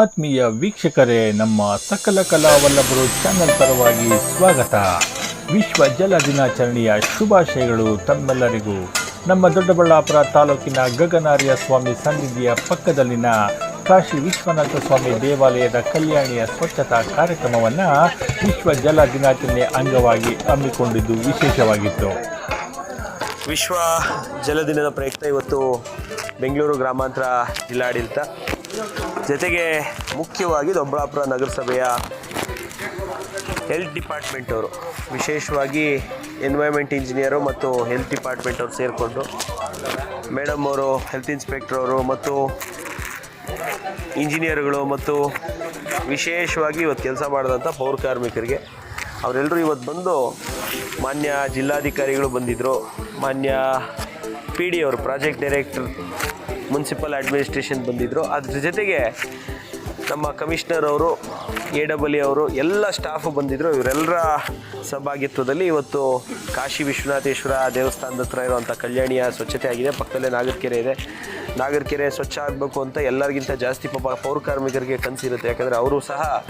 ಆತ್ಮೀಯ ವೀಕ್ಷಕರೇ, ನಮ್ಮ ಸಕಲ ಕಲಾವಲ್ಲಭರು ಚಾನೆಲ್ ಪರವಾಗಿ ಸ್ವಾಗತ. ವಿಶ್ವ ಜಲ ದಿನಾಚರಣೆಯ ಶುಭಾಶಯಗಳು ತಮ್ಮೆಲ್ಲರಿಗೂ. ನಮ್ಮ ದೊಡ್ಡಬಳ್ಳಾಪುರ ತಾಲೂಕಿನ ಗಗನಾರ್ಯ ಸ್ವಾಮಿ ಸನ್ನಿಧಿಯ ಪಕ್ಕದಲ್ಲಿನ ಕಾಶಿ ವಿಶ್ವನಾಥ ಸ್ವಾಮಿ ದೇವಾಲಯದ ಕಲ್ಯಾಣಿಯ ಸ್ವಚ್ಛತಾ ಕಾರ್ಯಕ್ರಮವನ್ನು ವಿಶ್ವ ಜಲ ದಿನಾಚರಣೆ ಅಂಗವಾಗಿ ಹಮ್ಮಿಕೊಂಡಿದ್ದು ವಿಶೇಷವಾಗಿತ್ತು. ವಿಶ್ವ ಜಲ ದಿನದ ಪ್ರಯುಕ್ತ ಇವತ್ತು ಬೆಂಗಳೂರು ಗ್ರಾಮಾಂತರ ಜಿಲ್ಲಾಡಳಿತ ಜೊತೆಗೆ ಮುಖ್ಯವಾಗಿ ದೊಡ್ಡಬಳ್ಳಾಪುರ ನಗರಸಭೆಯ ಹೆಲ್ತ್ ಡಿಪಾರ್ಟ್ಮೆಂಟ್ ಅವರು, ವಿಶೇಷವಾಗಿ ಎನ್ವೈರ್ಮೆಂಟ್ ಇಂಜಿನಿಯರು ಮತ್ತು ಹೆಲ್ತ್ ಡಿಪಾರ್ಟ್ಮೆಂಟ್ ಅವರು ಸೇರಿಕೊಂಡು ಮೇಡಮ್ ಅವರು ಹೆಲ್ತ್ ಇನ್ಸ್ಪೆಕ್ಟರ್ ಅವರು ಮತ್ತು ಇಂಜಿನಿಯರ್ಗಳು ಮತ್ತು ವಿಶೇಷವಾಗಿ ಇವತ್ತು ಕೆಲಸ ಮಾಡಿದಂಥ ಪೌರ ಕಾರ್ಮಿಕರಿಗೆ ಅವರೆಲ್ಲರೂ ಇವತ್ತು ಬಂದು ಮಾನ್ಯ ಜಿಲ್ಲಾಧಿಕಾರಿಗಳು ಬಂದಿದ್ದರು ಮಾನ್ಯ ಪಿ ಡಿ ಅವರು ಪ್ರಾಜೆಕ್ಟ್ ಡೈರೆಕ್ಟರ್ ಮುನ್ಸಿಪಲ್ ಅಡ್ಮಿನಿಸ್ಟ್ರೇಷನ್ ಬಂದಿದ್ದರು ಅದ್ರ ಜೊತೆಗೆ ನಮ್ಮ ಕಮಿಷನರ್ ಅವರು, ಎ ಡಬಲ್ ಅವರು, ಎಲ್ಲ ಸ್ಟಾಫು ಬಂದಿದ್ದರು ಇವರೆಲ್ಲರ ಸಹಭಾಗಿತ್ವದಲ್ಲಿ ಇವತ್ತು ಕಾಶಿ ವಿಶ್ವನಾಥೇಶ್ವರ ದೇವಸ್ಥಾನದ ಹತ್ರ ಇರುವಂಥ ಕಲ್ಯಾಣಿಯ ಸ್ವಚ್ಛತೆ ಆಗಿದೆ. ಪಕ್ಕದಲ್ಲೇ ನಾಗರಕೆರೆ ಇದೆ. ನಾಗರಕೆರೆ ಸ್ವಚ್ಛ ಆಗಬೇಕು ಅಂತ ಎಲ್ಲರಿಗಿಂತ ಜಾಸ್ತಿ ಪಾಪ ಪೌರ ಕಾರ್ಮಿಕರಿಗೆ ಕನಸಿರುತ್ತೆ. ಯಾಕಂದರೆ ಅವರು ಸಹ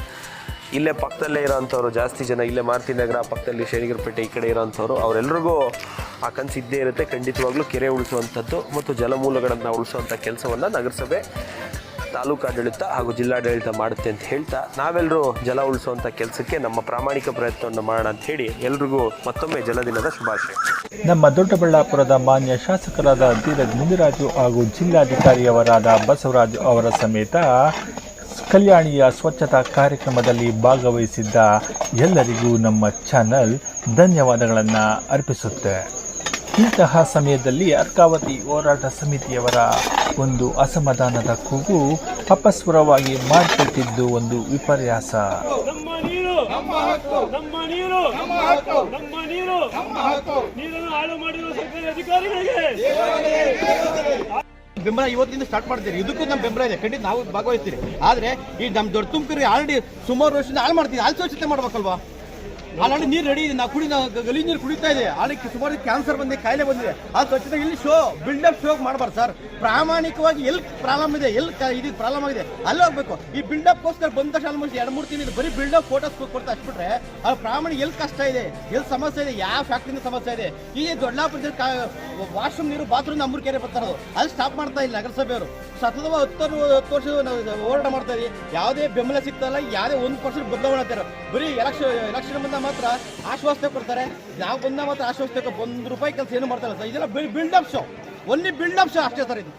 ಇಲ್ಲೇ ಪಕ್ಕದಲ್ಲೇ ಇರೋವಂಥವ್ರು ಜಾಸ್ತಿ ಜನ ಇಲ್ಲೇ ಮಾರುತಿ ನಗರ ಪಕ್ಕದಲ್ಲಿ ಶೇಣಿಗರಪೇಟೆ ಈ ಕಡೆ ಇರೋವಂಥವ್ರು ಅವರೆಲ್ಲರಿಗೂ ಆ ಕನಸು ಇದ್ದೇ ಇರುತ್ತೆ. ಖಂಡಿತವಾಗ್ಲೂ ಕೆರೆ ಉಳಿಸುವಂಥದ್ದು ಮತ್ತು ಜಲಮೂಲಗಳನ್ನು ಉಳಿಸುವಂಥ ಕೆಲಸವನ್ನು ನಗರಸಭೆ ತಾಲೂಕಾಡಳಿತ ಹಾಗೂ ಜಿಲ್ಲಾಡಳಿತ ಮಾಡುತ್ತೆ ಅಂತ ಹೇಳ್ತಾ ನಾವೆಲ್ಲರೂ ಜಲ ಉಳಿಸುವಂಥ ಕೆಲಸಕ್ಕೆ ನಮ್ಮ ಪ್ರಾಮಾಣಿಕ ಪ್ರಯತ್ನವನ್ನು ಮಾಡೋಣ ಅಂತ ಹೇಳಿ ಎಲ್ರಿಗೂ ಮತ್ತೊಮ್ಮೆ ಜಲದಿನದ ಶುಭಾಶಯ. ನಮ್ಮ ದೊಡ್ಡಬಳ್ಳಾಪುರದ ಮಾನ್ಯ ಶಾಸಕರಾದ ಧೀರಜ್ ಮುನಿರಾಜು ಹಾಗೂ ಜಿಲ್ಲಾಧಿಕಾರಿಯವರಾದ ಬಸವರಾಜು ಅವರ ಸಮೇತ ಕಲ್ಯಾಣಿಯ ಸ್ವಚ್ಛತಾ ಕಾರ್ಯಕ್ರಮದಲ್ಲಿ ಭಾಗವಹಿಸಿದ್ದ ಎಲ್ಲರಿಗೂ ನಮ್ಮ ಚಾನಲ್ ಧನ್ಯವಾದಗಳನ್ನು ಅರ್ಪಿಸುತ್ತೆ. ಇಂತಹ ಸಮಯದಲ್ಲಿ ಅರ್ಕಾವತಿ ಹೋರಾಟ ಸಮಿತಿಯವರ ಒಂದು ಅಸಮಾಧಾನದ ಕೂಗು ಅಪಸ್ವರವಾಗಿ ಮಾರ್ಪಟ್ಟಿದ್ದು ಒಂದು ವಿಪರ್ಯಾಸ. ಅಧಿಕಾರಿಗಳಿಗೆ. ಬೆಂಬಲ ಇವತ್ತಿಂದ ಸ್ಟಾರ್ಟ್ ಮಾಡ್ತೀರಿ. ಇದಕ್ಕೂ ನಮ್ಮ ಬೆಂಬಲ ಇದೆ. ಖಂಡಿತ ನಾವು ಭಾಗವಹಿಸ್ತೀರಿ. ಆದರೆ ಈ ನಮ್ಮ ದೊಡ್ಡ ತುಮಕೂರು ಆಲ್ರೆಡಿ ಸುಮಾರು ವರ್ಷದಿಂದ ಹಾಳು ಮಾಡ್ತೀವಿ ಹಾಲು ಸ್ವಚ್ಛತೆ ಮಾಡ್ಬೇಕಲ್ವಾ? ಆಲ್ರೆಡಿ ನೀರು ರೆಡಿ ಇದೆ. ನಾ ಕುಡಿ ಗಲಿ ನೀರು ಕುಡಿತಾ ಇದೆ ಆಳಿಗೆ ಸುಮಾರು ಕ್ಯಾನ್ಸರ್ ಬಂದಿದೆ ಕಾಯಿಲೆ ಬಂದಿದೆ. ಆ ಸ್ವಚ್ಛತೆ ಇಲ್ಲಿ ಶೋ ಬಿಲ್ಡಪ್ ಶೋ ಮಾಡಬಾರ್ದು ಸರ್ ಪ್ರಾಮಾಣಿಕವಾಗಿ ಎಲ್ಲಿ ಪ್ರಾಬ್ಲಮ್ ಇದೆ ಎಲ್ಲಿ ಇದು ಪ್ರಾಬ್ಲಮ್ ಆಗಿದೆ, ಅಲ್ಲೇ ಹೋಗ್ಬೇಕು. ಈ ಬಿಲ್ಡಪ್ಗೋಸ್ಕರ ಬಂದ ತಕ್ಷಣ ಆಲ್ಮೋಸ್ಟ್ ಎರಡು, ಮೂರು ತಿಂಗಳು ಬರೀ ಬಿಲ್ಡಪ್ ಫೋಟೋಸ್ ಕೊಡ್ತಾ ಅಷ್ಟುಬಿಟ್ರೆ ಆ ಪ್ರಾಮಾಣಿಕ ಎಲ್ಲಿ ಕಷ್ಟ ಇದೆ ಎಲ್ಲಿ ಸಮಸ್ಯೆ ಇದೆ, ಯಾವ ಫ್ಯಾಕ್ಟ್ರಿಯಿಂದ ಸಮಸ್ಯೆ ಇದೆ. ಈ ದೊಡ್ಡಾಪುರದಲ್ಲಿ ವಾಶ್ರೂಮ್ ನೀರು ಬಾತ್ರೂಮ್ ನಮ್ಮೂರು ಕೆರೆ ಬರ್ತಾ ಇರೋದು. ಅಲ್ಲಿ ಸ್ಟಾಪ್ ಮಾಡ್ತಾ ಇಲ್ಲ ನಗರಸಭೆಯವರು. ಸತತ ಹತ್ತು ಹತ್ತು ವರ್ಷ ಹೋರಾಟ ಮಾಡ್ತಾ ಇದ್ದೀವಿ ಯಾವುದೇ ಬೆಂಬಲ ಸಿಗ್ತಾ ಇಲ್ಲ, ಯಾವುದೇ ಒಂದು ಪರ್ಸೆಂಟ್ ಬದಲಾವಣೆ ಬರೀ ಎಲೆಕ್ಷನ್ ಎಲೆಕ್ಷನ್ ಬಂದಾಗ ಮಾತ್ರ ಆಶ್ವಾಸನೆ ಕೊಡ್ತಾರೆ. ನಾವು ಬಂದಾಗ ಮಾತ್ರ ಆಶ್ವಾಸನೆ. ಒಂದು ರೂಪಾಯಿ ಕೆಲಸ ಏನು ಮಾಡ್ತಾರೆ ಸರ್. ಇದೆಲ್ಲ buildup show. Only buildup show ಅಷ್ಟೇ ಸರ್ ಇದು.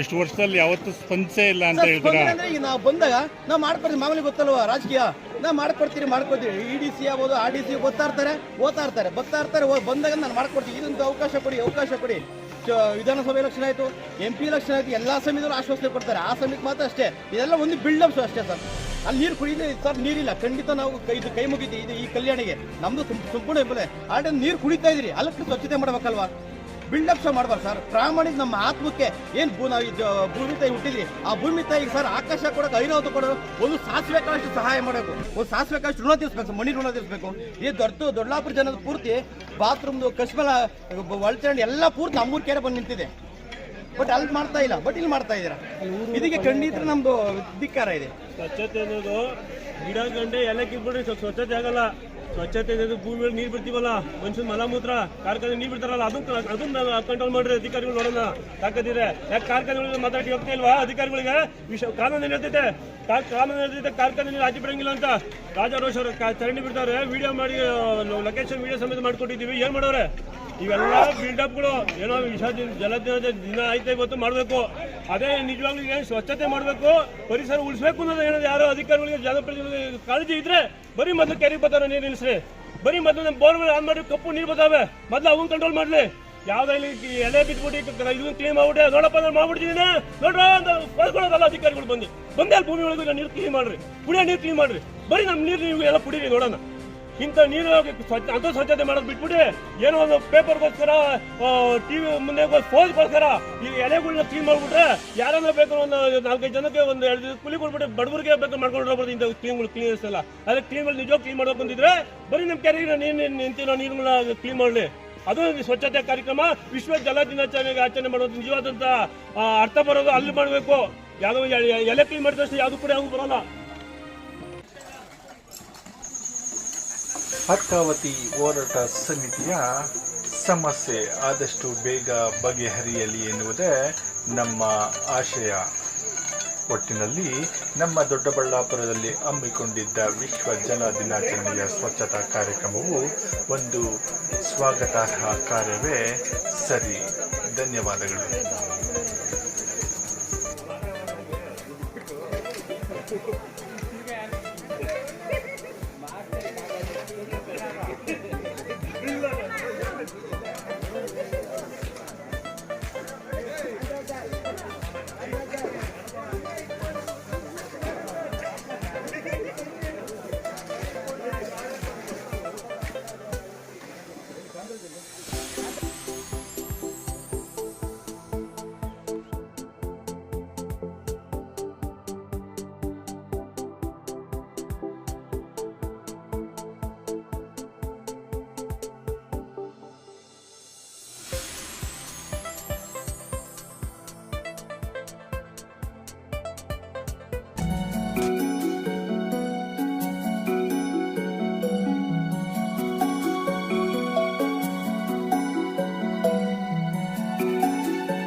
ಇಷ್ಟು ವರ್ಷದಲ್ಲಿ ಯಾವತ್ತೂ ಸ್ಪಂದಿಸೇ ಇಲ್ಲ ಅಂತ ಹೇಳಿದ್ರೆ ಹೇಳ್ತೀರಾ? ಅಂದ್ರೆ ಈಗ ನಾವು ಬಂದಾಗ ನಾವು ಮಾಡ್ಕೊಡ್ತೀವಿ. ಮಾಮೂಲಿ ಗೊತ್ತಲ್ವಾ ರಾಜಕೀಯ? ನಾವು ಮಾಡ್ಕೊಡ್ತೀರಿ ಮಾಡ್ಕೊಡ್ತೀವಿ ಇ ಡಿ ಸಿ ಆಗ್ಬೋದು ಆರ್ ಡಿ ಸಿ ಓದ್ತಾ ಇರ್ತಾರೆ ಓದ್ತಾ ಇರ್ತಾರೆ ಬರ್ತಾ ಇರ್ತಾರೆ. ಬಂದಾಗ ನಾನು ಮಾಡ್ಕೊಡ್ತೀನಿ. ಇದೊಂದು ಅವಕಾಶ ಕೊಡಿ ಅವಕಾಶ ಕೊಡಿ. ವಿಧಾನಸಭೆ ಎಲೆಕ್ಷನ್ ಆಯಿತು ಎಂ ಪಿ ಎಲೆಕ್ಷನ್ ಆಯಿತು, ಎಲ್ಲ ಸಮಯದಲ್ಲೂ ಆಶ್ವಾಸನೆ ಕೊಡ್ತಾರೆ. ಆ ಸಮಿತಿ ಮಾತ್ರ ಅಷ್ಟೇ. ಇದೆಲ್ಲ ಒಂದು ಬಿಲ್ಡಪ್ಸ್ ಅಷ್ಟೇ ಸರ್. ಅಲ್ಲಿ ನೀರು ಕುಡಿಯಿದೆ ಸರ್, ನೀರಿಲ್ಲ. ಖಂಡಿತ ನಾವು ಇದು ಕೈ ಮುಗಿತೀವಿ ಇದು ಈ ಕಲ್ಯಾಣಿಗೆ. ನಮ್ದು ತುಂ- ಸಂಪೂರ್ಣ ಬೆಲೆ. ಆಲ್ರೆಡಿ ನೀರು ಕುಡಿತಾ ಇದ್ರಿ ಅಲ್ಲಕ್ಕೆ ಸ್ವಚ್ಛತೆ ಮಾಡ್ಬೇಕಲ್ವಾ? ಬಿಲ್ಡಪ್ ಮಾಡ್ಬಾರ್ದು ಸರ್. ಪ್ರಾಮಾಣಿಕ ನಮ್ಮ ಆತ್ಮಕ್ಕೆ ಏನು ಭೂ ನಾವು ಭೂಮಿ ತಾಯಿ ಹುಟ್ಟಿದ್ರಿ ಆ ಭೂಮಿ ತಾಯಿಗೆ ಸರ್ ಆಕಾಶ ಕೊಡೋಕೆ ಐರಾವತ್ತು ಕೊಡೋದು ಒಂದು ಸಾಸಿವೆಕಾಳಷ್ಟು ಸಹಾಯ ಮಾಡಬೇಕು. ಒಂದು ಸಾಸಿವೆಕಾಳಷ್ಟು ಋಣ ತೀರಿಸ್ಬೇಕು ಮಣಿ ಋಣ ತೀರಿಸ್ಬೇಕು. ಈ ದೊಡ್ಡ ದೊಡ್ಡಾಪುರ ಜನದ ಪೂರ್ತಿ ಬಾತ್ರೂಮ್ದು ಕಶ್ಮಲ, ಒಳಚರಂಡಿ ಎಲ್ಲ ಪೂರ್ತಿ ನಮ್ಮೂರು ಕೆರೆ ಬಂದು ನಿಂತಿದೆ. ಬಟ್ ಅಲ್ಲಿ ಮಾಡ್ತಾ ಇಲ್ಲ. ಬಟ್ ಇಲ್ಲಿ ಮಾಡ್ತಾ ಇದ್ದೀರಾ? ಇದಕ್ಕೆ ಖಂಡಿತ ನಮ್ದು ಧಿಕ್ಕಾರ ಇದೆ. ಸ್ವಚ್ಛತೆ ಅನ್ನೋದು ಗಿಡ ಗಂಡೆ ಎಲ್ಲ ಕಿತ್ಬಿಟ್ರೆ ಸ್ವಚ್ಛತೆ ಆಗಲ್ಲ. ಸ್ವಚ್ಛತೆ ಇದೆ ಭೂಮಿ ಮೇಲೆ ನೀರು ಬಿಡ್ತೀವಲ್ಲ? ಮನುಷ್ಯನ ಮಲಮೂತ್ರ, ಕಾರ್ಖಾನೆ ನೀರು ಬಿಡ್ತಾರಲ್ಲ, ಅದನ್ನ ಅದನ್ನ ಕಂಟ್ರೋಲ್ ಮಾಡ್ರಿ ಅಧಿಕಾರಿಗಳು ನೋಡೋಣ. ತಾಕದಿದ್ರೆ ಯಾಕೆ ಕಾರ್ಖಾನೆಗಳಿಗೆ ಮಾತಾಡಿ ಹೋಗ್ತಾ ಇಲ್ವಾ? ಅಧಿಕಾರಿಗಳಿಗೆ ವಿಷ ಕಾನೂನು ಹೇಳ್ತೈತೆ ಕಾನೂನು ಹೇಳ್ತೈತೆ ಕಾರ್ಖಾನೆ ನೀರು ಆಚೆ ಬಿಡಂಗಿಲ್ಲ ಅಂತ. ರಾಜಾರೋಷ್ ಅವರು ಚರಂಡಿ ಬಿಡ್ತಾರೆ. ವಿಡಿಯೋ ಮಾಡಿ ಲೊಕೇಶನ್ ವಿಡಿಯೋ ಸಮೇತ ಮಾಡ್ಕೊಟ್ಟಿದ್ದೀವಿ. ಏನ್ ಮಾಡೋರೆ? ಇವೆಲ್ಲ ಬಿಲ್ಡಪ್ಗಳು ಏನೋ ವಿಷ ದಿನ ಜಲದಿನದ ದಿನ ಐತೆ ಇವತ್ತು ಮಾಡಬೇಕು. ಅದೇ ನಿಜವಾಗ್ಲೂ ಏನು ಸ್ವಚ್ಛತೆ ಮಾಡಬೇಕು. ಪರಿಸರ ಉಳಿಸ್ಬೇಕು ಅನ್ನೋದು ಏನೋ ಯಾರೋ ಅಧಿಕಾರಿಗಳಿಗೆ, ಜನಪ್ರತಿನಿಧಿಗಳಿಗೆ ಕಾಳಜಿ ಇದ್ರೆ ಬರೀ ಮೊದಲು ಕೆರೆಗೆ ಬರ್ತಾರೆ ನೀರು ನಿಲ್ಲಿಸ್ರಿ ಬರೀ ಮೊದಲು ನಮ್ಮ ಬೋರ್ವೆಲ್ ಆನ್ ಮಾಡಿ ಕಪ್ಪು ನೀರು ಬರ್ತಾವೆ ಮೊದಲು ಅವನ್ ಕಂಟ್ರೋಲ್ ಮಾಡ್ಲಿ. ಯಾವ್ದು ಇಲ್ಲಿ ಎಲೆ ಬಿಟ್ಬಿಟ್ಟು ಇದನ್ನ ಕ್ಲೀನ್ ಮಾಡ್ಬಿಟ್ಟೆ ನೋಡಪ್ಪ ನಾನು ಮಾಡ್ಬಿಡ್ತೀನಿ ನೋಡ್ರ ಅಂತ ಕಳ್ಕೊಳ್ಳೋದಲ್ಲ ಅಧಿಕಾರಿಗಳು ಬಂದು. ಬಂದೆ ಭೂಮಿ ಒಳಗೆ ನೀರು ಕ್ಲೀನ್ ಮಾಡ್ರಿ. ಕುಡಿಯೋ ನೀರು ಕ್ಲೀನ್ ಮಾಡ್ರಿ. ಬರೀ ನಮ್ಮ ನೀರು ನೀವು ಎಲ್ಲ ಕುಡೀರಿ ನೋಡೋಣ. ಇಂಥ ನೀರು ಅಂತ ಸ್ವಚ್ಛತೆ ಮಾಡೋದು ಬಿಟ್ಬಿಟ್ಟು ಏನೋ ಒಂದು ಪೇಪರ್ಗೋಸ್ಕರ ಟಿವಿ ಮುಂದೆ ಫೋನ್ಗೋಸ್ಕರ ಈ ಎಲೆಗಳನ್ನ ಕ್ಲೀನ್ ಮಾಡ್ಬಿಟ್ರೆ ಯಾರನ್ನ ಬೇಕು ಒಂದು ನಾಲ್ಕೈದು ಜನಕ್ಕೆ ಒಂದು ಎರಡು ದಿನ ಕೂಲಿ ಕೊಡ್ಬಿಟ್ಟು ಬಡವರಿಗೆ ಬೇಕು ಮಾಡ್ಕೊಂಡು ಹೋಗ್ಬೋದು ಇಂಥ ಕ್ಲೀನ್ಗಳು ಕ್ಲೀನ್ ಅಲ್ಲ ಅದೇ ಕ್ಲೀನ್ಗಳು ನಿಜವಾಗ ಕ್ಲೀನ್ ಮಾಡೋಕೆ ಬಂದಿದ್ರೆ ಬರೀ ನಮ್ಮ ಕೆರೆಗೆ ನೀರು ನಿಂತಿರೋ ನೀರುಗಳನ್ನ ಕ್ಲೀನ್ ಮಾಡಲಿ. ಅದು ಸ್ವಚ್ಛತೆ ಕಾರ್ಯಕ್ರಮ ವಿಶ್ವ ಜಲ ದಿನಾಚರಣೆ ಆಚರಣೆ ಮಾಡೋದು ನಿಜವಾದಂತ ಅರ್ಥ ಬರೋದು ಅಲ್ಲಿ ಮಾಡಬೇಕು. ಯಾವ್ದೋ ಎಲೆ ಕ್ಲೀನ್ ಮಾಡಿದಷ್ಟು ಯಾವ್ದು ಕೂಡ ಯಾವ್ದು ಬರಲ್ಲ. ಅರ್ಕಾವತಿ ಹೋರಾಟ ಸಮಿತಿಯ ಸಮಸ್ಯೆ ಆದಷ್ಟು ಬೇಗ ಬಗೆಹರಿಯಲಿ ಎನ್ನುವುದೇ ನಮ್ಮ ಆಶಯ. ಒಟ್ಟಿನಲ್ಲಿ ನಮ್ಮ ದೊಡ್ಡಬಳ್ಳಾಪುರದಲ್ಲಿ ಹಮ್ಮಿಕೊಂಡಿದ್ದ ವಿಶ್ವ ಜಲ ದಿನಾಚರಣೆಯ ಸ್ವಚ್ಛತಾ ಕಾರ್ಯಕ್ರಮವು ಒಂದು ಸ್ವಾಗತಾರ್ಹ ಕಾರ್ಯವೇ. ಸರಿ, ಧನ್ಯವಾದಗಳು.